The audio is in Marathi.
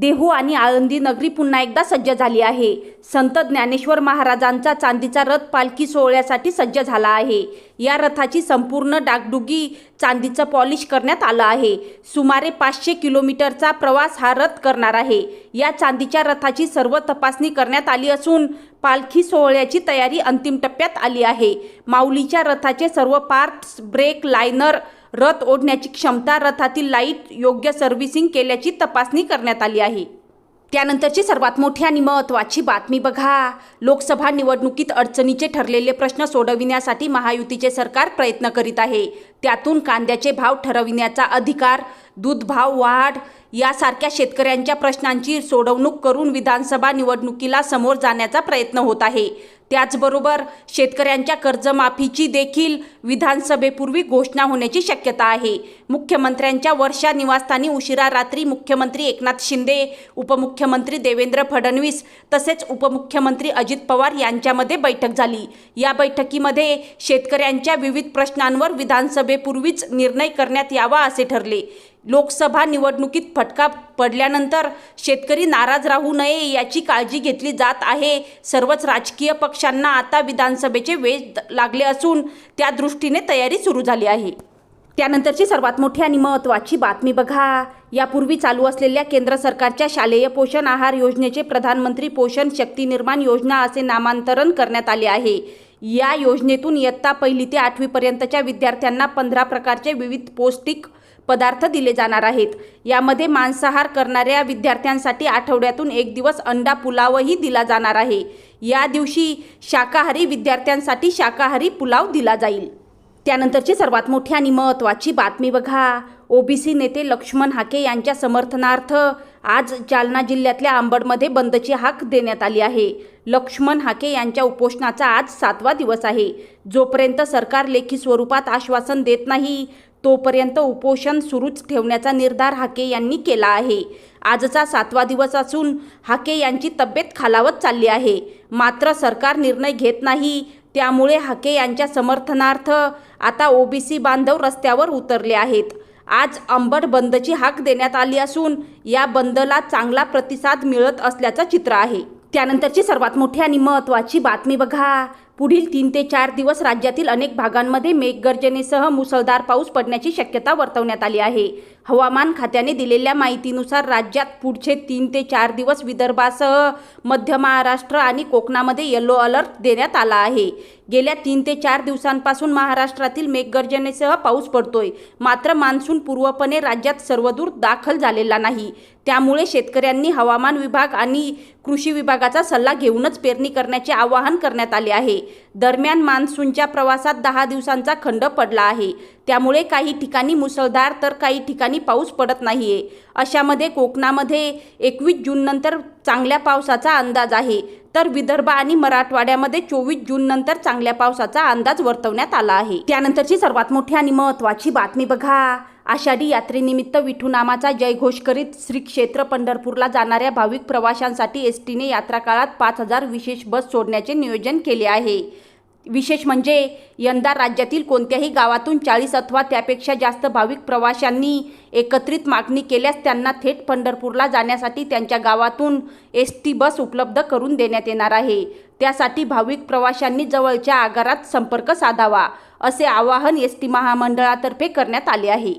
देहू आणि आळंदी नगरी पुन्हा एकदा सज्ज झाली आहे. संत ज्ञानेश्वर महाराजांचा चांदीचा रथ पालखी सोहळ्यासाठी सज्ज झाला आहे. या रथाची संपूर्ण डागडुगी चांदीचं पॉलिश करण्यात आलं आहे. सुमारे पाचशे किलोमीटरचा प्रवास हा रथ करणार आहे. या चांदीच्या रथाची सर्व तपासणी करण्यात आली असून पालखी सोहळ्याची तयारी अंतिम टप्प्यात आली आहे. माऊलीच्या रथाचे सर्व पार्ट्स ब्रेक लायनर रथ ओढण्याची क्षमता रथातील लाइट योग्य सर्व्हिसिंग केल्याची तपासणी करण्यात आली आहे. त्यानंतरची सर्वात मोठी आणि महत्त्वाची बातमी बघा. लोकसभा निवडणुकीत अडचणीचे ठरलेले प्रश्न सोडविण्यासाठी महायुतीचे सरकार प्रयत्न करीत आहे. त्यातून कांद्याचे भाव ठरविण्याचा अधिकार दूध भाव वाढ यासारख्या शेतकऱ्यांच्या प्रश्नांची सोडवणूक करून विधानसभा निवडणुकीला समोर जाण्याचा प्रयत्न होत आहे. त्याचबरोबर शेतकऱ्यांच्या कर्जमाफीची देखील विधानसभेपूर्वी घोषणा होण्याची शक्यता आहे. मुख्यमंत्र्यांच्या वर्षा निवासस्थानी उशिरा रात्री मुख्यमंत्री एकनाथ शिंदे उपमुख्यमंत्री देवेंद्र फडणवीस तसेच उपमुख्यमंत्री अजित पवार यांच्यामध्ये बैठक झाली. या बैठकीमध्ये शेतकऱ्यांच्या विविध प्रश्नांवर विधानसभेपूर्वीच निर्णय करण्यात यावा असे ठरले. लोकसभा निवडणुकीत फटका पडल्यानंतर शेतकरी नाराज राहू नये याची काळजी घेतली जात आहे. सर्वच राजकीय पक्षांना आता विधानसभेचे वेध लागले असून त्या दृष्टीने तयारी सुरू झाली आहे. त्यानंतरची सर्वात मोठी आणि महत्त्वाची बातमी बघा. यापूर्वी चालू असलेल्या केंद्र सरकारच्या शालेय पोषण आहार योजनेचे प्रधानमंत्री पोषण शक्ती निर्माण योजना असे नामांतरण करण्यात आले आहे. या योजनेतून इयत्ता पहिली ते आठवीपर्यंतच्या विद्यार्थ्यांना पंधरा प्रकारचे विविध पौष्टिक पदार्थ दिले जाणार आहेत. यामध्ये मांसाहार करणाऱ्या विद्यार्थ्यांसाठी आठवड्यातून एक दिवस अंडा पुलावही दिला जाणार आहे. या दिवशी शाकाहारी विद्यार्थ्यांसाठी शाकाहारी पुलाव दिला जाईल. त्यानंतरची सर्वात मोठी आणि महत्त्वाची बातमी बघा. ओबीसी नेते लक्ष्मण हाके यांच्या समर्थनार्थ आज जालना जिल्ह्यातल्या आंबडमध्ये बंदची हाक देण्यात आली आहे. लक्ष्मण हाके यांच्या उपोषणाचा आज सातवा दिवस आहे. जोपर्यंत सरकार लेखी स्वरूपात आश्वासन देत नाही तोपर्यंत उपोषण सुरूच ठेवण्याचा निर्धार हाके यांनी केला आहे. आजचा सातवा दिवस असून हाके यांची तब्येत खालावत चालली आहे. मात्र सरकार निर्णय घेत नाही. त्यामुळे हाके यांच्या समर्थनार्थ आता ओबीसी बांधव रस्त्यावर उतरले आहेत. आज अंबड बंदची हाक देण्यात आली असून या बंदला चांगला प्रतिसाद मिळत असल्याचं चित्र आहे. त्यानंतरची सर्वात मोठी आणि महत्त्वाची बातमी बघा. पुढील तीन ते चार दिवस राज्यातील अनेक भागांमध्ये मेघगर्जनेसह मुसळधार पाऊस पडण्याची शक्यता वर्तवण्यात आली आहे. हवामान खात्याने दिलेल्या माहितीनुसार राज्यात पुढचे तीन ते चार दिवस विदर्भासह मध्य महाराष्ट्र आणि कोकणामध्ये येलो अलर्ट देण्यात आला आहे. गेल्या तीन ते चार दिवसांपासून महाराष्ट्रातील मेघगर्जनेसह पाऊस पडतोय. मात्र मान्सून पूर्वपणे राज्यात सर्वदूर दाखल झालेला नाही. त्यामुळे शेतकऱ्यांनी हवामान विभाग आणि कृषी विभागाचा सल्ला घेऊनच पेरणी करण्याचे आवाहन करण्यात आले आहे. दरम्यान मान्सूनच्या प्रवासात दहा दिवसांचा खंड पडला आहे. त्यामुळे काही ठिकाणी मुसळधार तर काही ठिकाणी पाऊस पडत नाही आहे अशामध्ये कोकणामध्ये एकवीस जूननंतर चांगल्या पावसाचा अंदाज आहे. तर विदर्भ आणि मराठवाड्यामध्ये चोवीस जून नंतर चांगल्या पावसाचा अंदाज वर्तवण्यात आला आहे. त्यानंतरची सर्वात मोठी आणि महत्त्वाची बातमी बघा. आषाढी यात्रेनिमित्त विठूनामाचा जयघोष करीत श्री क्षेत्र पंढरपूरला जाणाऱ्या भाविक प्रवाशांसाठी एस टीने यात्रा काळात पाच हजार विशेष बस सोडण्याचे नियोजन केले आहे. विशेष म्हणजे यंदा राज्यातील कोणत्याही गावातून चाळीस अथवा त्यापेक्षा जास्त भाविक प्रवाशांनी एकत्रित मागणी केल्यास त्यांना थेट पंढरपूरला जाण्यासाठी त्यांच्या गावातून एस टी बस उपलब्ध करून देण्यात येणार आहे. त्यासाठी भाविक प्रवाशांनी जवळच्या आगारात संपर्क साधावा असे आवाहन एस टी महामंडळातर्फे करण्यात आले आहे.